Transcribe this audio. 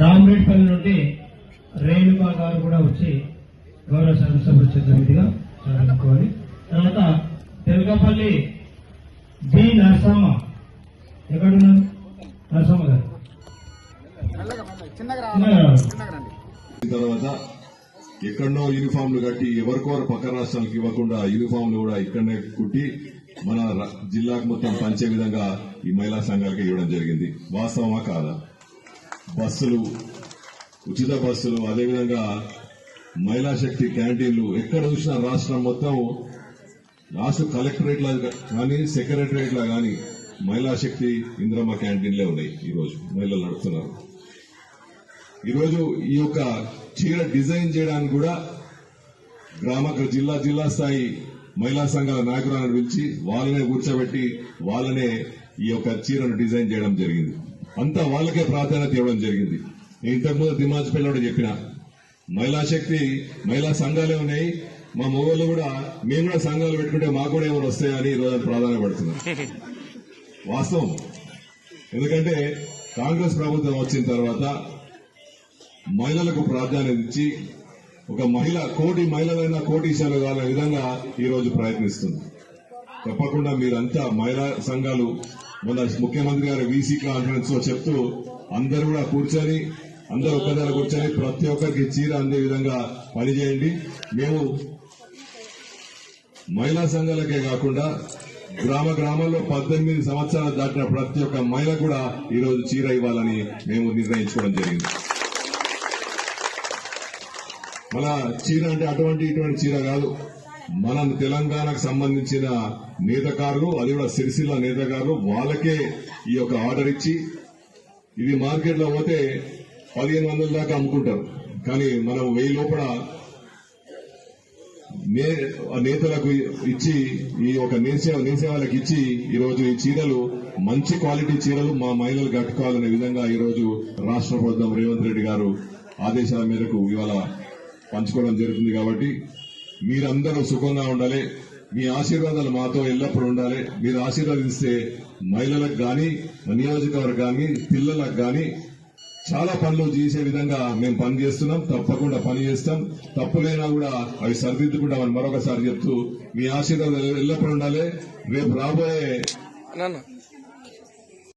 రామరెడ్డిపల్లి నుండి రేణుకా గారు కూడా వచ్చి గౌరవ శాసనసభ సమితిగా ప్రారంభించుకోవాలి తర్వాత తెలకపల్లి బి నరసమ్మ. ఎక్కడున్నారు? నరసమ్మ గారు. తర్వాత ఎక్కడనో యూనిఫామ్లు కట్టి ఎవరికోరు పక్క రాష్ట్రాలకు ఇవ్వకుండా యూనిఫామ్లు కూడా ఇక్కడనే కుట్టి మన జిల్లాకు మొత్తం పంచే విధంగా ఈ మహిళా సంఘాలకి ఇవ్వడం జరిగింది. వాస్తవమా కాదా? బస్సులు ఉచిత బస్సులు అదేవిధంగా మహిళా శక్తి క్యాంటీన్లు ఎక్కడ చూసినా రాష్ట్రం మొత్తం రాష్ట్ర కలెక్టరేట్ లా కానీ సెక్రటరేట్ లా కానీ మహిళా శక్తి ఇంద్రమ్మ క్యాంటీన్లే ఉన్నాయి ఈ రోజు మహిళలు నడుపుతున్నారు. ఈరోజు ఈ యొక్క చీర డిజైన్ చేయడానికి కూడా గ్రామ జిల్లా జిల్లా స్థాయి మహిళా సంఘాల నాయకులను పిలిచి వాళ్ళనే కూర్చోబెట్టి వాళ్ళనే ఈ యొక్క చీరను డిజైన్ చేయడం జరిగింది. అంతా వాళ్ళకే ప్రాధాన్యత ఇవ్వడం జరిగింది. నేను ఇంతకుముందు దిమాజ్పల్లి కూడా చెప్పిన మహిళా శక్తి మహిళా సంఘాలే ఉన్నాయి మా మొగోళ్ళు కూడా మేము కూడా సంఘాలు పెట్టుకుంటే మాకు కూడా ఏమైనా వస్తాయని ఈ రోజు ప్రాధాన్యపడుతున్నాం వాస్తవం. ఎందుకంటే కాంగ్రెస్ ప్రభుత్వం వచ్చిన తర్వాత మహిళలకు ప్రాధాన్యత ఇచ్చి ఒక మహిళ కోటి మహిళలైన కోటీశ్వరులు కాలే విధంగా ఈ రోజు ప్రయత్నిస్తుంది. తప్పకుండా మీరంతా మహిళా సంఘాలు మన ముఖ్యమంత్రి గారి వీసీ కాన్ఫరెన్స్లో చెప్తూ అందరూ కూడా కూర్చొని అందరూ ఒక్కదారు కూర్చొని ప్రతి ఒక్కరికి చీర అందే విధంగా పనిచేయండి. మేము మహిళా సంఘాలకే కాకుండా గ్రామ గ్రామాల్లో పద్దెనిమిది సంవత్సరాలు దాటిన ప్రతి ఒక్క మహిళ కూడా ఈ రోజు చీర ఇవ్వాలని మేము నిర్ణయించుకోవడం జరిగింది. మన చీర అంటే అటువంటి ఇటువంటి చీర కాదు. మన తెలంగాణకు సంబంధించిన నేతకారులు అది కూడా సిరిసిల్ల నేతకారులు వాళ్ళకే ఈ యొక్క ఆర్డర్ ఇచ్చి ఇది మార్కెట్లో పోతే పదిహేను వందల దాకా అమ్ముకుంటారు. కానీ మనం వెయ్యి లోపల నే- ఆ నేతలకు ఇచ్చి ఈ ఒక నేసే నేసే వాళ్ళకి ఇచ్చి ఈ రోజు ఈ చీరలు మంచి క్వాలిటీ చీరలు మా మహిళలు కట్టుకోవాలనే విధంగా ఈ రోజు రాష్ట్ర ప్రభుత్వం రేవంత్ రెడ్డి గారు ఆదేశాల మేరకు ఇవాళ పంచుకోవడం జరుగుతుంది కాబట్టి మీరందరూ సుఖంగా ఉండాలి. మీ ఆశీర్వాదాలు మాతో ఎల్లప్పుడూ ఉండాలి. మీరు ఆశీర్వాదిస్తే మహిళలకు కానీ నియోజకవర్గాన్ని పిల్లలకు కానీ చాలా పనులు చేసే విధంగా మేము పని చేస్తున్నాం. తప్పకుండా పని చేస్తాం. తప్పులైనా కూడా అవి సరిదిద్దుకుంటామని మరొకసారి చెప్తూ మీ ఆశీర్వాదాలు ఎల్లప్పుడూ ఉండాలి. రేపు రాబోయే